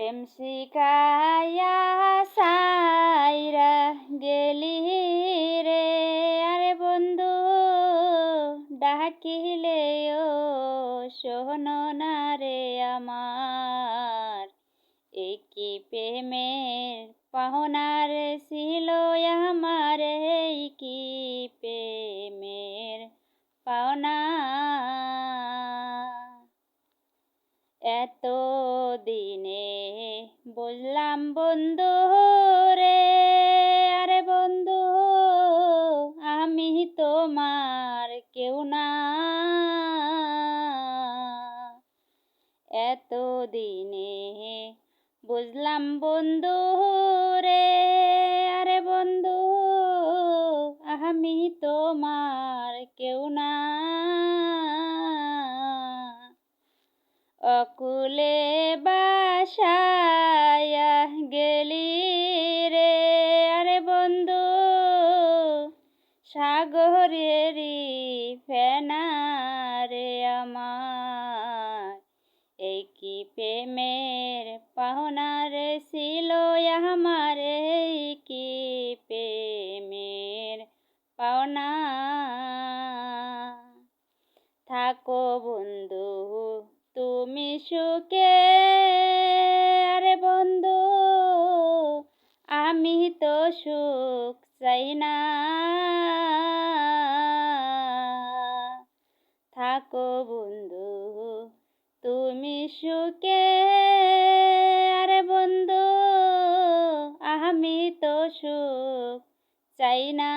প্রেম শিকায়া সাইরা গেলি রে। আরে বন্ধু, ডাকিলে ও শোনো না রে আমার। কি প্রেমের পাহনার ছিল আমার কি প্রেমের পাওনা এত দিনে বুঝলাম বন্ধু রে, আরে বন্ধু, আমি তোমার কেউ না। এত দিনে বুঝলাম বন্ধু রে, আরে বন্ধু, আমি তোমার অকুলে বাসায়া গেলি রে। আরে বন্ধু, সাগরেরই ফেনা রে আমার। এই কি প্রেমের পাহনার ছিল আমার? এই কি প্রেমের পাওনা? থাকো সুখে। আরে বন্ধু, আমি তো সুখ চাই না। থাকো বন্ধু, তুমি সুখে। আরে বন্ধু, আমি তো সুখ চাই না।